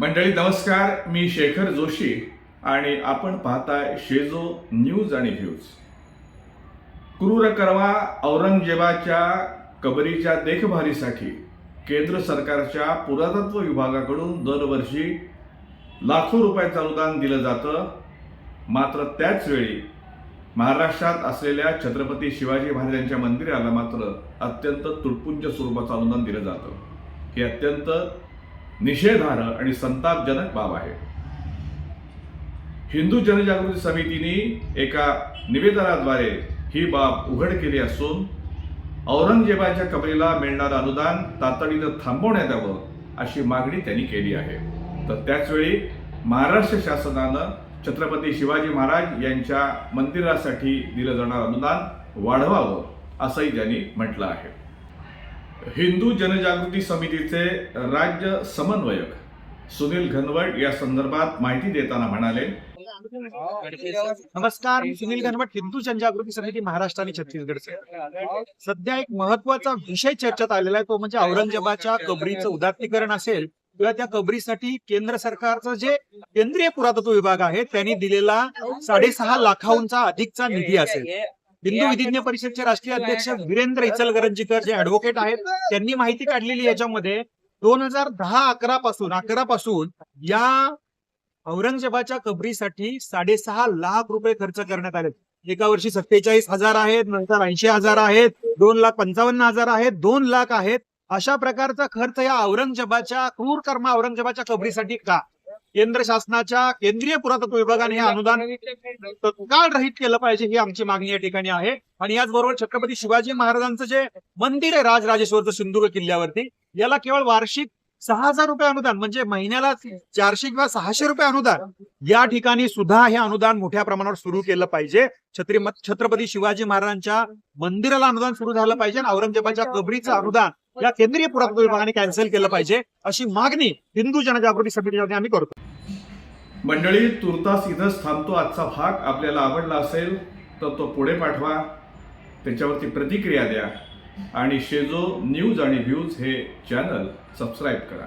मंडळी नमस्कार. मी शेखर जोशी आणि आपण पाहताय शेजो न्यूज आणि व्ह्यूज. क्रूर करवा औरंगजेबाच्या कबरीच्या देखभालीसाठी केंद्र सरकारच्या पुरातत्व विभागाकडून दरवर्षी लाखो रुपयाचं अनुदान दिलं जातं. मात्र त्याच वेळी महाराष्ट्रात असलेल्या छत्रपती शिवाजी महाराजांच्या मंदिराला मात्र अत्यंत तुटपुंज स्वरूपाचं अनुदान दिलं जातं. हे अत्यंत निषेधार्ह आणि संतापजनक बाब आहे. हिंदू जनजागृती समितीने एका निवेदनाद्वारे ही बाब उघड केली असून औरंगजेबाच्या कबरीला मिळणारं अनुदान तातडीनं थांबवण्यात यावं अशी मागणी त्यांनी केली आहे. तर त्याचवेळी महाराष्ट्र शासनानं छत्रपती शिवाजी महाराज यांच्या मंदिरासाठी दिलं जाणारं अनुदान वाढवावं असंही त्यांनी म्हटलं आहे. हिंदू जनजागृती समितीचे राज्य समन्वयक सुनील घनवट या संदर्भात माहिती देताना म्हणाले नमस्कार सुनील घनवट हिंदू जनजागृती समिती महाराष्ट्र आणि छत्तीसगडचे. सध्या एक महत्त्वाचा विषय चर्चेत आलेला आहे तो म्हणजे औरंगजेबाच्या कबरीचं उदात्तीकरण असेल किंवा त्या कबरीसाठी केंद्र सरकारचं जे केंद्रीय पुरातत्व विभाग आहे त्यांनी दिलेला साडेसहा लाखांचा अधिकचा निधी असेल. हिंदू विधिज्ञ परिषदचे राष्ट्रीय अध्यक्ष वीरेंद्र इचलकरंजीकर जे ऍडव्होकेट आहेत त्यांनी माहिती काढलेली याच्यामध्ये दोन हजार दहा अकरा पासून अकरा पासून या औरंगजेबाच्या कबरीसाठी साडेसहा लाख रुपये खर्च करण्यात आले. एका वर्षी सत्तेचाळीस हजार आहेत नंतर ऐंशी हजार आहेत दोन लाख पंचावन्न हजार आहेत दोन लाख आहेत. अशा प्रकारचा खर्च या औरंगजेबाच्या क्रूर कर्म औरंगजेबाच्या कबरीसाठी का? केंद्र शासनाच्या केंद्रीय पुरातत्व विभागाने हे अनुदान तत्काळ रहित केलं पाहिजे ही आमची मागणी या ठिकाणी आहे. आणि याचबरोबर छत्रपती शिवाजी महाराजांचं जे मंदिर आहे राजराजेश्वरचं सिंधुदुर्ग किल्ल्यावरती याला केवळ वार्षिक सहा हजार रुपये अनुदान म्हणजे महिन्याला चारशे किंवा सहाशे रुपये अनुदान या ठिकाणी सुद्धा हे अनुदान मोठ्या प्रमाणावर सुरू केलं पाहिजे. छत्री छत्रपती शिवाजी महाराजांच्या मंदिराला अनुदान सुरू झालं पाहिजे आणि औरंगजेबाच्या कबरीचं अनुदान या केंद्रीय पुरातत्व विभागाने कॅन्सल केलं पाहिजे अशी मागणी हिंदू जनजागृती समितीच्या आम्ही करतो. मंडळी तुर्तास इथंच थांबतो आजचा भाग. आपल्याला आवडला असेल तर तो पुढे पाठवा. त्याच्यावरती प्रतिक्रिया द्या. आणि शेजो न्यूज आणि व्ह्यूज हे चॅनल सबस्क्राईब करा.